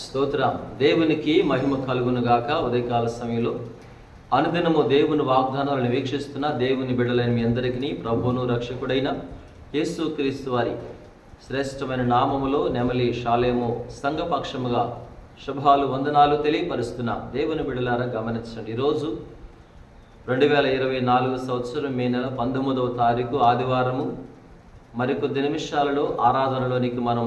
స్తోత్రం. దేవునికి మహిమ కలుగునుగాక ఉదయకాల సమయంలో. అనుదినము దేవుని వాగ్దానాలను వీక్షిస్తున్న దేవుని బిడ్డలైన మీ అందరికీ ప్రభువును రక్షకుడైన యేసు క్రీస్తు వారి శ్రేష్టమైన నామములో నెమలి శాలేము సంఘపక్షముగా శుభాలు వందనాలు తెలియపరుస్తున్న దేవుని బిడ్డలారా గమనించండి. ఈరోజు రెండు వేల ఇరవై నాలుగు సంవత్సరం మే నెల పంతొమ్మిదవ తారీఖు ఆదివారము. మరికొద్ది నిమిషాలలో ఆరాధనలోనికి మనం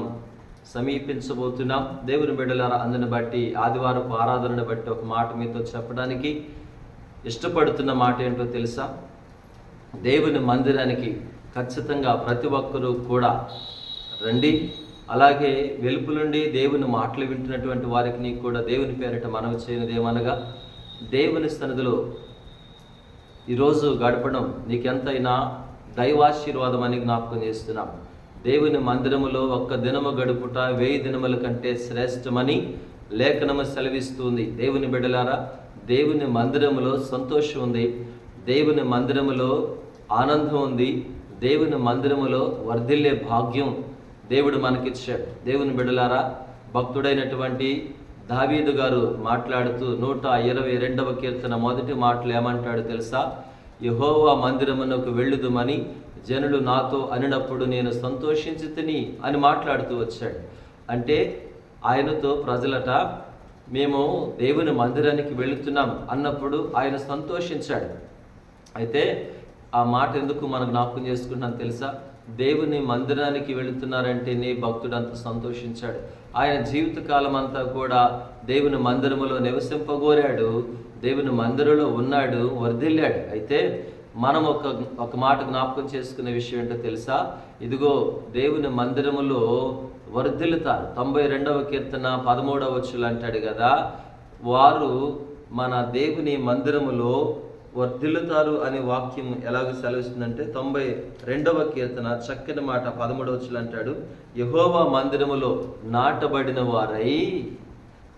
సమీపించబోతున్నాం. దేవుని బిడ్డలారా అందుని బట్టి ఆదివారపు ఆరాధనను బట్టి ఒక మాట మీతో చెప్పడానికి ఇష్టపడుతున్న మాట ఏంటో తెలుసా? దేవుని మందిరానికి ఖచ్చితంగా ప్రతి ఒక్కరూ కూడా రండి. అలాగే వెలుపు నుండి దేవుని మాటలు వింటున్నటువంటి వారికి నీకు కూడా దేవుని పేరిట మనవి చేయనిది ఏమనగా దేవుని సన్నిధిలో ఈరోజు గడపడం నీకెంతైనా దైవాశీర్వాదం అని జ్ఞాపకం చేస్తున్నాం. దేవుని మందిరములో ఒక్క దినము గడుపుట వెయ్యి దినముల కంటే శ్రేష్టమని లేఖనము సెలవిస్తుంది. దేవుని బిడలారా దేవుని మందిరములో సంతోషం ఉంది. దేవుని మందిరములో ఆనందం ఉంది. దేవుని మందిరములో వర్ధిల్లే భాగ్యం దేవుడు మనకిచ్చాడు. దేవుని బిడలారా భక్తుడైనటువంటి దావీదు గారు మాట్లాడుతూ నూట ఇరవై రెండవ కీర్తన మొదటి మాటలు ఏమంటాడు తెలుసా? యహోవా మందిరమునకు వెళ్ళుదుమని జనులు నాతో అనినప్పుడు నేను సంతోషించి తిని అని మాట్లాడుతూ వచ్చాడు. అంటే ఆయనతో ప్రజలట మేము దేవుని మందిరానికి వెళుతున్నాం అన్నప్పుడు ఆయన సంతోషించాడు. అయితే ఆ మాట ఎందుకు మనం జ్ఞాపకం చేసుకుంటున్నాం తెలుసా? దేవుని మందిరానికి వెళుతున్నారంటేనే భక్తుడు అంత సంతోషించాడు. ఆయన జీవితకాలం అంతా కూడా దేవుని మందిరములో నివసింపగోరాడు. దేవుని మందిరంలో ఉన్నాడు వర్ధిల్లాడు అయితే మనం ఒక ఒక మాట జ్ఞాపకం చేసుకునే విషయం ఏంటో తెలుసా? ఇదిగో దేవుని మందిరములో వర్ధిల్లుతారు తొంభై రెండవ కీర్తన పదమూడవ వచ్చులు అంటాడు కదా వారు మన దేవుని మందిరములో వర్ధిల్లుతారు అనే వాక్యం ఎలాగ సెలవిస్తుందంటే తొంభై రెండవ కీర్తన చక్కని మాట పదమూడవచ్చులు అంటాడు యహోవా మందిరములో నాటబడిన వారై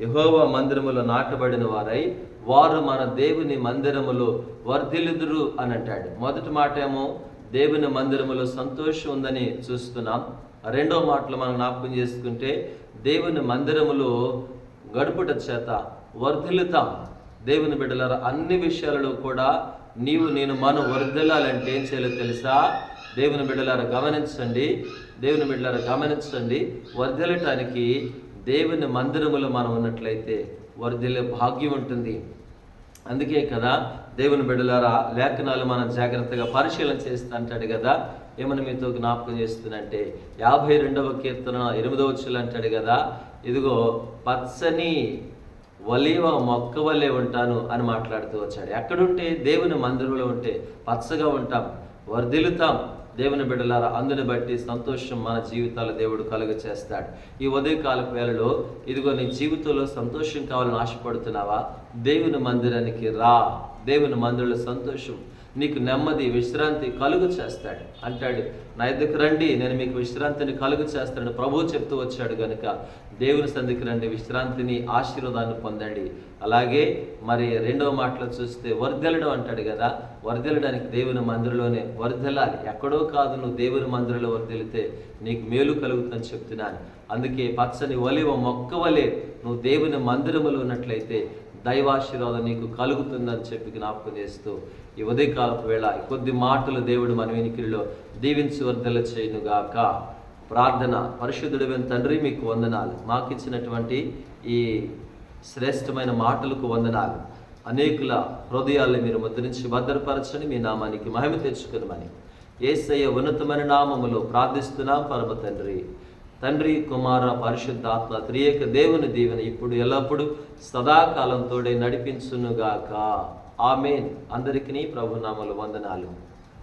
యహోవా మందిరములో నాటబడిన వారై వారు మన దేవుని మందిరములో వర్ధిల్లుదురు అని అంటాడు. మొదటి మాట ఏమో దేవుని మందిరములో సంతోషం ఉందని చూస్తున్నాం. రెండో మాటలు మనం జ్ఞాపకం చేసుకుంటే దేవుని మందిరములో గడుపుట చేత వర్ధిల్లుతాం. దేవుని బిడ్డలారా అన్ని విషయాలలో కూడా నీవు నేను మనం వర్ధిల్లాలంటే ఏం చేయాలో తెలుసా? దేవుని బిడ్డలారా గమనించండి. దేవుని బిడ్డలారా గమనించండి. వర్ధిల్లటానికి దేవుని మందిరములో మనం ఉన్నట్లయితే వర్ధిల్లే భాగ్యం ఉంటుంది. అందుకే కదా దేవుని బిడ్డలారా లేఖనాలు మనం జాగ్రత్తగా పరిశీలన చేస్తా అంటాడు కదా. ఏమని మీతో జ్ఞాపకం చేస్తుందంటే యాభై రెండవ కీర్తన ఎనిమిదవ వచ్చులు అంటాడు కదా. ఇదిగో పచ్చని వలీవ మొక్క వల్లే ఉంటాను అని మాట్లాడుతూ వచ్చాడు. ఎక్కడుంటే దేవుని మందిరంలో ఉంటే పచ్చగా ఉంటాం వర్ధిల్లుతాం. దేవుని బిడ్డలారా అందుని బట్టి సంతోషం మన జీవితాలు దేవుడు కలుగ చేస్తాడు ఈ ఉదయకాలపు వేళలో ఇదిగో నీ జీవితంలో సంతోషం కావాలని ఆశపడుతున్నావా? దేవుని మందిరానికి రా. దేవుని మందిరంలో సంతోషం. నీకు నెమ్మది విశ్రాంతి కలుగు చేస్తాడు. అంటాడు నా ఎద్దుకు రండి నేను మీకు విశ్రాంతిని కలుగు చేస్తాను ప్రభువు చెప్తూ వచ్చాడు కనుక దేవుని సందికి రండి విశ్రాంతిని ఆశీర్వాదాన్ని పొందండి. అలాగే మరి రెండవ మాటలో చూస్తే వర్ధెలడం అంటాడు కదా వర్ధెలడానికి దేవుని మందిరంలోనే వర్ధెలాలి ఎక్కడో కాదు నువ్వు దేవుని మందిరంలో వర్ధెలితే నీకు మేలు కలుగుతుందని చెప్తున్నాను. అందుకే పచ్చని వలివ మొక్క వలె నువ్వు దేవుని మందిరములు ఉన్నట్లయితే దైవాశీర్వాదం నీకు కలుగుతుందని చెప్పి జ్ఞాపకం చేస్తూ ఈ ఉదయకాలపు వేళ కొద్ది మాటలు దేవుడు మన వెనికిరిలో దీవించి వర్ధల చేయనుగాక. ప్రార్థన పరిశుద్ధుడైన తండ్రి మీకు వందనాలు. మాకు ఇచ్చినటువంటి ఈ శ్రేష్టమైన మాటలకు వందనాలు. అనేకుల హృదయాల్ని మీరు ముద్రించి భద్రపరచని మీ నామానికి మహిమ తెచ్చుకునమని. ఏసయ్య ఉన్నతమైన నామములో ప్రార్థిస్తున్నాం పరమ తండ్రి. తండ్రి కుమార పరిశుద్ధాత్మ త్రియేక దేవుని దీవెన ఇప్పుడు ఎల్లప్పుడూ సదాకాలంతోడే నడిపించునుగాక. ఆమెన్. అందరికీ ప్రభునామలు వందనాలు.